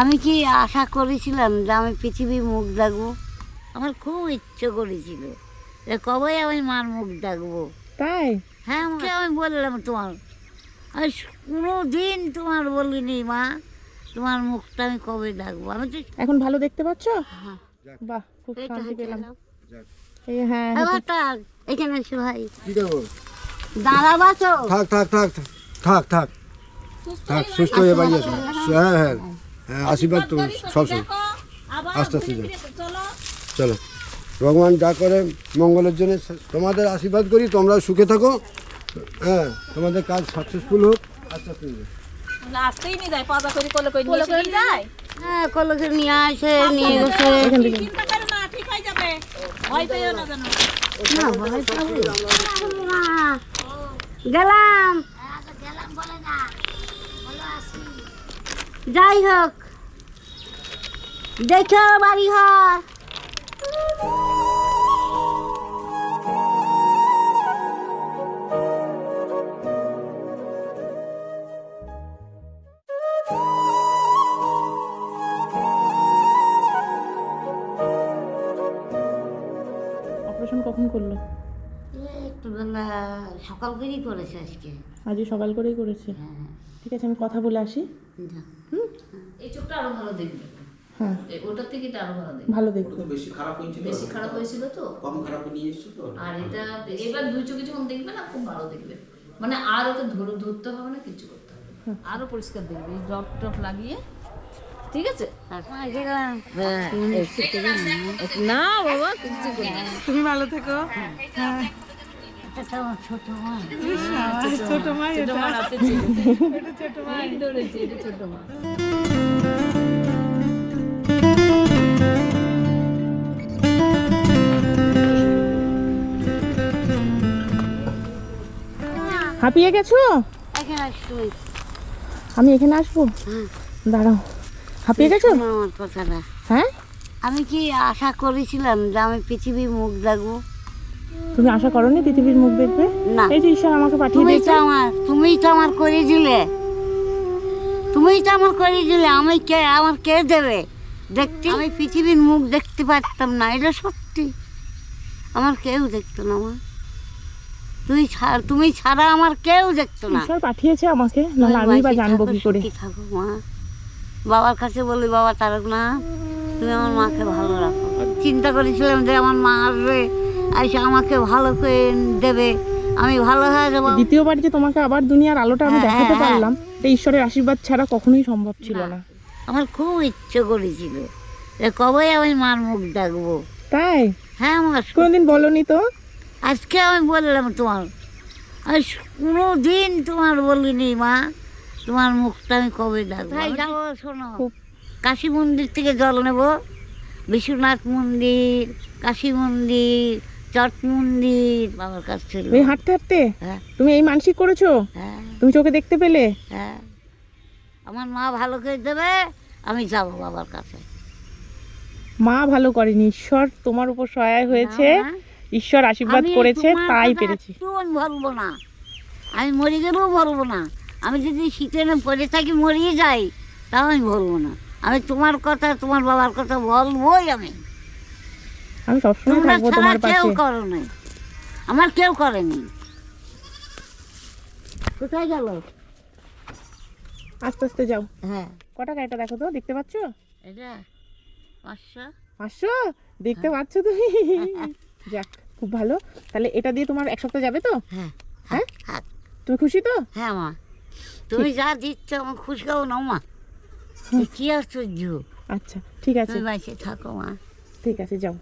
আমি কি আশা করেছিলাম যে আমি পৃথিবীর মুখ দেখব? আমার খুব ইচ্ছে করেছিল যে কবে আমি মার মুখ দেখব? তাই? হ্যাঁ আমাকে আমি বললাম তোমার? আমি কোনো দিন তোমার বলিনি মা তোমার মুখটা আমি কবে দেখব? আমি তো এখন ভালো দেখতে পাচ্ছ? হ্যাঁ, বাহ খুব শান্তি পেলাম। এই হ্যাঁ এখানে এসে ভাই। দাঁড়াবা তো থাক থাক থাক থাক, থাক থাক থাক সুস্থ হয়ে বাড়ি আসো। হ্যাঁ হ্যাঁ। আশীর্বাদ তো সবসময়। আস্তে আস্তে যাও। চলো। ভগবান যা করে মঙ্গলের জন্য তোমাদের আশীর্বাদ করি তোমরা সুখে থাকো। হ্যাঁ তোমাদের কাজ সাকসেসফুল হোক। আস্তে আস্তে যাও। আসতেই নি যায় পাতা করে কোলে করে নিয়ে যায়। হ্যাঁ নিয়ে আসে নিয়ে গেছে চিন্তা করো না ঠিক হয়ে যাবে। ভয় পেও না যেন। না ভয় পাবো না। গেলাম। যাই হোক দেখো বাড়ি ঘর অপারেশন কখন করল? একটু সকাল করেই করেছে আজকে। আজই সকাল করেই করেছে? হ্যাঁ। ঠিক আছে আমি কথা বলে আসি। যা। এই চোখটা আরও ভালো দেখবে। হ্যাঁ। ওটার থেকে এটা আরও ভালো দেখবে। ভালো দেখব। বেশি খারাপ হয়েছিল। বেশি খারাপ হয়েছিল তো। কম খারাপ নিয়ে এসেছ তো আর এটা এবার দুই চোখে যখন দেখবে না খুব ভালো দেখবে। মানে আর ওকে ধরে ধরতে হবে না কিছু করতে হবে আরও পরিষ্কার দেখবে এই ড্রপ টপ লাগিয়ে। ঠিক আছে? থেকে না বাবা কিছু তুমি ভালো থেকো। এটা আমার ছোট মা ছোট মা ছোট মা ছোট মা ধরেছে এটা ছোট মা হাঁপিয়ে গেছো? আমি এখানে আসব। দাঁড়াও। হাঁপিয়ে গেছো? হ্যাঁ? আমি কি আশা করেছিলাম যে আমি পৃথিবীর মুখ দেখব? তুমি আশা করনি পৃথিবীর মুখ দেখবে? না। এই যে ঈশ্বর আমাকে পাঠিয়ে দিয়েছে। তো আমার তুমিই তো আমার করে দিলে। তুমিই তো আমার করে দিলে আমি কে আমার কে দেবে? দেখতে আমি পৃথিবীর মুখ দেখতে পারতাম না এটা সত্যি। আমার কেউ দেখতো না মা। তুই ছাড় তুমি ছাড়া আমার কেউ দেখতো না। ঈশ্বর পাঠিয়েছে আমাকে নাহলে আমি বা জানব কি করে। থাকো মা। বাবার কাছে বলি বাবা তারক না তুমি আমার মাকে ভালো রাখো। চিন্তা করেছিলাম যে আমার মা আসবে। এসে আমাকে ভালো করে দেবে। আমি ভালো হয়ে যাব। দ্বিতীয়বার যে তোমাকে আবার দুনিয়ার আলোটা আমি হ্যাঁ, দেখাতে হ্যাঁ, পারলাম এটা ঈশ্বরের আশীর্বাদ ছাড়া কখনোই সম্ভব ছিল না। আমার খুব ইচ্ছে করেছিল। যে কবে আমি মার মুখ দেখব তাই? হ্যাঁ আমার কোনোদিন বলনি তো? আজকে আমি বললাম তোমার আমি কোনো দিন তোমার বলিনি মা তোমার মুখটা আমি কবে দেখব ভাই যাব শোনো। খুব- কাশী মন্দির থেকে জল নেব। বিশ্বনাথ মন্দির কাশী মন্দির চট মন্দির বাবার কাছ ছিল। তুমি হাঁটতে হাঁটতে? হ্যাঁ। তুমি এই মানসিক করেছ? হ্যাঁ। তুমি চোখে দেখতে পেলে? হ্যাঁ। আমার মা ভালো করে দেবে আমি যাব বাবার কাছে। মা ভালো করেনি। ঈশ্বর তোমার উপর সহায় হয়েছে। ঈশ্বর আশীর্বাদ করেছে তাই পেরেছি। আমি বলব না। আমি মরে গেলেও বলব না। আমি যদি শীতে পড়ে থাকি মরিয়ে যাই তাও আমি বলব না। আমি তোমার কথা তোমার বাবার কথা বলবোই আমি। আমি সবসময় থাকব তোমার কেউ পাশে। করো নাই। আমার কেউ করেনি। কোথায় গেল? আস্তে আস্তে যাও। হ্যাঁ। ক টাকা এটা দেখো তো দেখতে পাচ্ছ? এটা পাঁচশো। পাঁচশো? দেখতে পাচ্ছ তুমি? যাক খুব ভালো। তাহলে এটা দিয়ে তোমার এক সপ্তাহ যাবে তো? হ্যাঁ। হ্যাঁ? হ্যাঁ তুমি খুশি তো? হ্যাঁ মা। তুমি যা দিচ্ছ আমার খুশি খাব না মা। কি আশ্চর্য। আচ্ছা ঠিক আছে। তুমি থাকো মা। ঠিক আছে যাও।